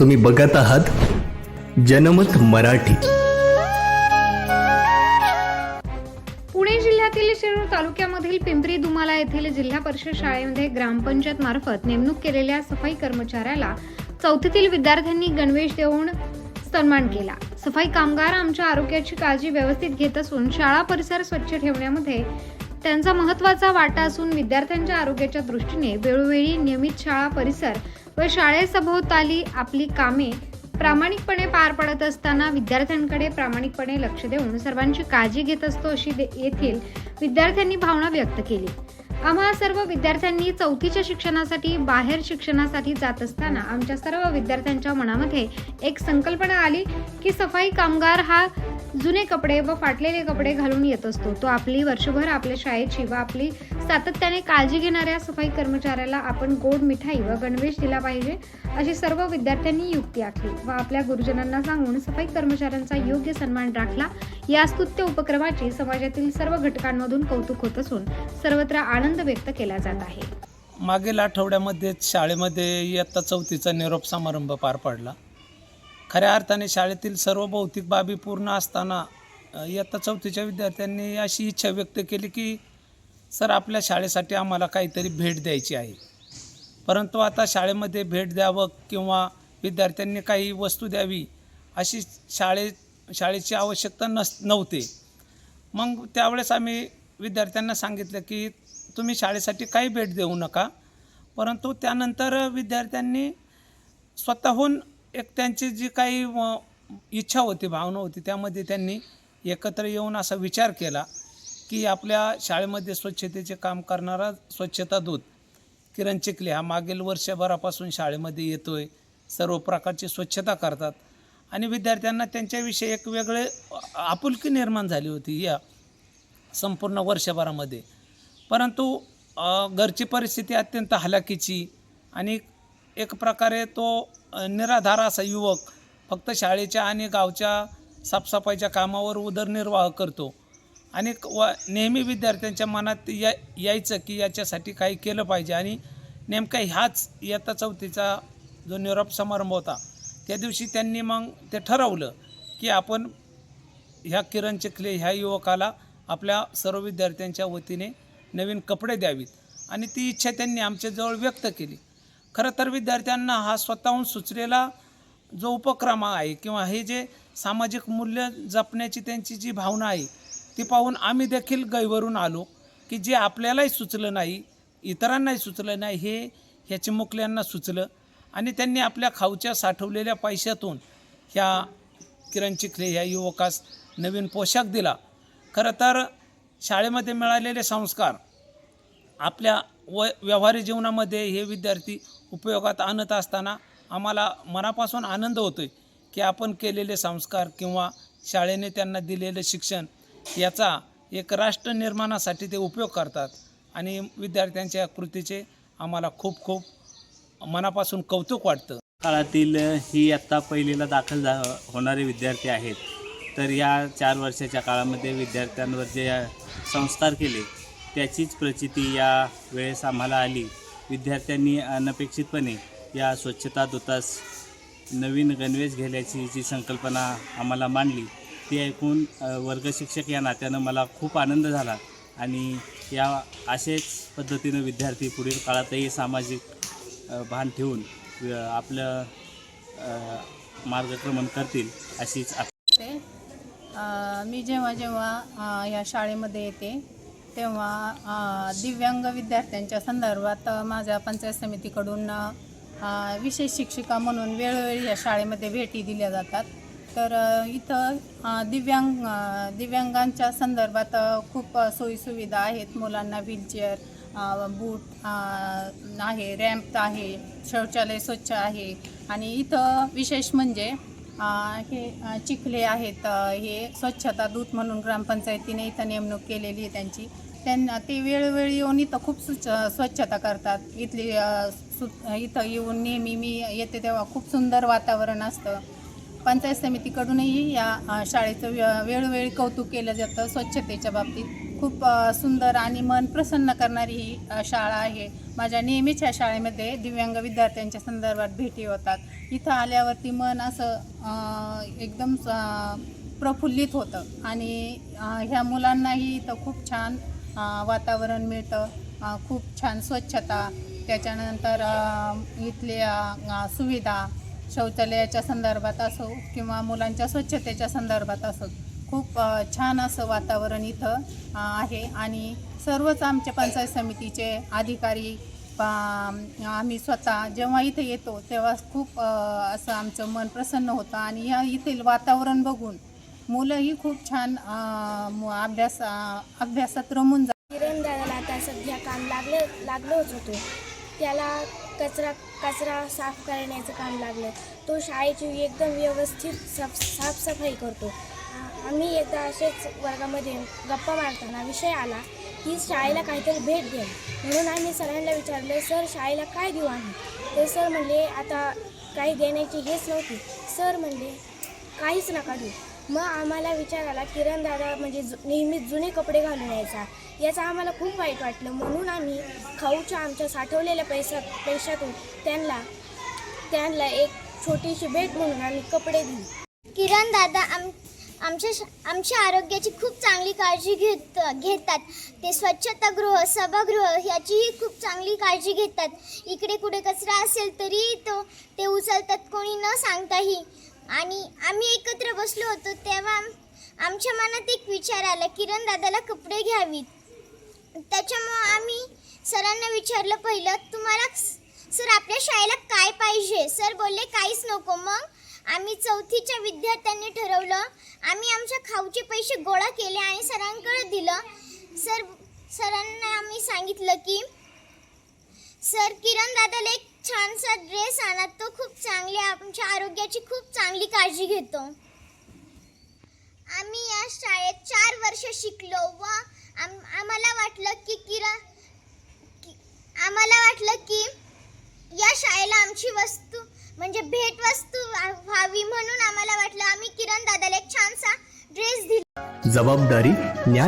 तुम्ही बघत आहात जनमत मराठी. पुणे जिल्ह्यातील शिरूर तालुक्यामधील पिंपरी दुमाला येथील जिल्हा परिषद शाळेमध्ये ग्रामपंचायत मार्फत नेमणूक केलेल्या सफाई कर्मचाऱ्याला चौथीतील विद्यार्थ्यांनी गणवेश देऊन सन्मान केला. सफाई कामगार आमच्या आरोग्याची काळजी व्यवस्थित घेत असून शाळा परिसर स्वच्छ ठेवण्यामध्ये त्यांचा महत्त्वाचा वाटा असून विद्यार्थ्यांच्या आरोग्याच्या दृष्टीने वेळोवेळी नियमित शाळा परिसर व शाळेसभोवताली आपली कामे प्रामाणिकपणे पार पडत असताना विद्यार्थ्यांकडे प्रामाणिकपणे लक्ष देऊन सर्वांची काळजी घेत असतो अशी दे- येथील विद्यार्थ्यांनी भावना व्यक्त केली. आम्हा सर्व विद्यार्थ्यांनी चौथीच्या शिक्षणासाठी बाहेर शिक्षणासाठी जात असताना आमच्या सर्व विद्यार्थ्यांच्या मनामध्ये एक संकल्पना आली की सफाई कामगार हा जुने कपडे व फाटलेले कपडे घालून येत असतो. तो आपली वर्षभर आपल्या शाळेची व आपली सातत्याने काळजी घेणाऱ्या सफाई कर्मचाऱ्याला आपण गोड मिठाई व गणवेश दिला पाहिजे अशी सर्व विद्यार्थ्यांनी युक्ती आखली व आपल्या गुरुजनांना सांगून सफाई कर्मचाऱ्यांचा योग्य सन्मान राखला. या स्तुत्य उपक्रमाची समाजातील सर्व घटकांमधून कौतुक होत असून सर्वत्र आनंद व्यक्त केला जात आहे. मागील आठवड्यामध्येच शाळेमध्ये इयत्ता चौथीचा निरोप समारंभ पार पडला. खऱ्या अर्थाने शाळेतील सर्व भौतिक बाबी पूर्ण असताना इयत्ता चौथीच्या विद्यार्थ्यांनी अशी इच्छा व्यक्त केली की सर आपल्या शाळेसाठी आम्हाला काहीतरी भेट द्यायची आहे. परंतु आता शाळेमध्ये भेट द्यावं किंवा विद्यार्थ्यांनी काही वस्तू द्यावी अशी शाळे शाळेची आवश्यकता नस नव्हते. मग त्यावेळेस आम्ही विद्यार्थ्यांना सांगितलं की तुम्ही शाळेसाठी काही भेट देऊ नका. परंतु त्यानंतर विद्यार्थ्यांनी स्वतःहून एक त्यांची जी काही इच्छा होती भावना होती त्यामध्ये त्यांनी एकत्र येऊन असा विचार केला की आपल्या शाळेमध्ये स्वच्छतेचे काम करणारा स्वच्छता दूत किरण चिखले हा मागील वर्षभरापासून शाळेमध्ये येतो आहे सर्व प्रकारची स्वच्छता करतात आणि विद्यार्थ्यांना त्यांच्याविषयी एक वेगळे आपुलकी निर्माण झाली होती या संपूर्ण वर्षभरामध्ये. परंतु घरची परिस्थिती अत्यंत हलाखीची आणि एक प्रकारे तो निराधार असा युवक फक्त शाळेच्या आणि गावच्या साफसफाईच्या कामावर उदरनिर्वाह करतो. आणि व नेहमी विद्यार्थ्यांच्या मनात या यायचं की याच्यासाठी काही केलं पाहिजे. आणि नेमका ह्याच इयत्ता चौथीचा जो निरोप समारंभ होता त्या दिवशी त्यांनी मग ते ठरवलं की आपण ह्या किरण चिखले ह्या युवकाला आपल्या सर्व विद्यार्थ्यांच्या वतीने नवीन कपडे द्यावीत. आणि ती इच्छा त्यांनी आमच्याजवळ व्यक्त केली. खरं तर विद्यार्थ्यांना हा स्वतःहून सुचलेला जो उपक्रम आहे किंवा हे जे सामाजिक मूल्य जपण्याची त्यांची जी भावना आहे ती पाहून आम्ही देखील गैवरून आलो की जे आपल्यालाही सुचलं नाही इतरांनाही सुचलं नाही हे ह्या चिमुकल्यांना सुचलं आणि त्यांनी आपल्या खाऊच्या साठवलेल्या पैशातून ह्या किरण चिखले ह्या युवकास नवीन पोशाख दिला. खरं तर शाळेमध्ये मिळालेले संस्कार आपल्या व व्यवहारी जीवनामध्ये हे विद्यार्थी उपयोगात आणत असताना आम्हाला मनापासून आनंद होतो आहे की आपण केलेले संस्कार किंवा शाळेने त्यांना दिलेलं शिक्षण याचा एक राष्ट्र निर्माणासाठी ते उपयोग करतात. आणि विद्यार्थ्यांच्या कृतीचे आम्हाला खूप खूप मनापासून कौतुक वाटतं. काळातील ही आत्ता पहिलीला दाखल झा होणारे विद्यार्थी आहेत. तर या चार वर्षाच्या काळामध्ये विद्यार्थ्यांवर जे संस्कार केले त्याचीच प्रचिती या वेळेस आम्हाला आली. विद्यार्थ्यांनी अनपेक्षितपणे या स्वच्छता दूतास नवीन गणवेश घेण्याची जी संकल्पना आम्हाला मांडली ती ऐकून वर्गशिक्षक या नात्यानं मला खूप आनंद झाला आणि या असेच पद्धतीनं विद्यार्थी पुढील काळातही सामाजिक भान ठेवून आपलं मार्गक्रमण करतील अशीच अपेक्षा मी जेव्हा जेव्हा या शाळेमध्ये येते तेव्हा दिव्यांग विद्यार्थ्यांच्या संदर्भात माझ्या पंचायत समितीकडून विशेष शिक्षिका म्हणून वेळोवेळी या शाळेमध्ये भेटी दिल्या जातात. तर इथं दिव्यांग दिव्यांगांच्या संदर्भात खूप सोयीसुविधा आहेत. मुलांना व्हीलचेअर बूट आहे रॅम्प आहे शौचालय स्वच्छ आहे. आणि इथं विशेष म्हणजे हे चिखले आहेत हे स्वच्छता दूत म्हणून ग्रामपंचायतीने इथं नेमणूक केलेली आहे त्यांची. त्यांना ते वेळोवेळी येऊन इथं खूप सुच स्वच्छता करतात. इथली सु इथं येऊन नेहमी मी येते तेव्हा खूप सुंदर वातावरण असतं. पंचायत समितीकडूनही या शाळेचं वेळोवेळी कौतुक केलं जातं स्वच्छतेच्या बाबतीत. खूप सुंदर आणि मन प्रसन्न करणारी ही शाळा आहे. माझ्या नेहमीच्या शाळेमध्ये दिव्यांग विद्यार्थ्यांच्या संदर्भात भेटी होतात. इथं आल्यावरती मन असं एकदम प्रफुल्लित होतं. आणि ह्या मुलांनाही इथं खूप छान वातावरण मिळतं. खूप छान स्वच्छता. त्याच्यानंतर इथल्या सुविधा शौचालयाच्या संदर्भात असो किंवा मुलांच्या स्वच्छतेच्या संदर्भात असो. खूप छान असं वातावरण इथं आहे. आणि सर्वच आमच्या पंचायत समितीचे अधिकारी आम्ही स्वतः जेव्हा इथे येतो तेव्हा खूप असं आमचं मन प्रसन्न होतं. आणि या इथील वातावरण बघून मुलंही खूप छान मु- अभ्यास अभ्यासात रमून किरण दादाला आता सध्या काम लागलं लागलंच होतं. त्याला कचरा कचरा साफ करण्याचं काम लागलं. तो शाळेची एकदम व्यवस्थित साफ साफसफाई करतो. आम्ही एकदा असेच वर्गामध्ये गप्पा मारताना विषय आला की शाळेला काहीतरी भेट द्या. म्हणून आम्ही सरांना विचारलं सर शाळेला काय देऊ आम्ही? तर सर म्हणले आता काही देण्याची हेच नव्हती. सर म्हणले काहीच नका देऊ. मग आम्हाला विचार आला किरण दादा म्हणजे जु नेहमीच जुने कपडे घालून यायचा. याचा आम्हाला खूप वाईट वाटलं. म्हणून आम्ही खाऊच्या आमच्या साठवलेल्या पैसा पैशातून त्यांना त्यांना एक छोटीशी भेट म्हणून आम्ही कपडे दिले. किरण दादा आम आमच्या आमच्या आरोग्याची खूप चांगली काळजी घेत घेतात. ते स्वच्छतागृह सभागृह याचीही खूप चांगली काळजी घेतात. इकडे कुठे कचरा असेल तरी तो ते उचलतात कोणी न सांगताही. आणि आम्ही एकत्र बसलो होतो तेव्हा आमच्या मनात एक विचार आला किरण दादाला कपडे घ्यावीत. त्याच्यामुळं आम्ही सरांना विचारलं पहिलं तुम्हाला सर आपल्या शाळेला काय पाहिजे? सर बोलले काहीच नको. मग आम्ही चौथीच्या विद्यार्थ्यांनी ठरवलं. आम्ही आमच्या खाऊचे पैसे गोळा केले आणि सरांकडे दिलं. सर सरांना आम्ही सांगितलं की सर किरण दादाला एक छानसा ड्रेस आणा. तो खूप चांगले आमच्या आरोग्याची खूप चांगली काळजी घेतो. आम्ही या शाळेत चार वर्ष शिकलो व आम आम्हाला वाटलं की किरण आम्हाला वाटलं की या शाळेला आमची वस्तू म्हणजे भेटवस्तू व्हावी म्हणून आम्हाला वाटलं. आम्ही किरण दादाला एक छानसा ड्रेस दिला. जबाबदारी न्याय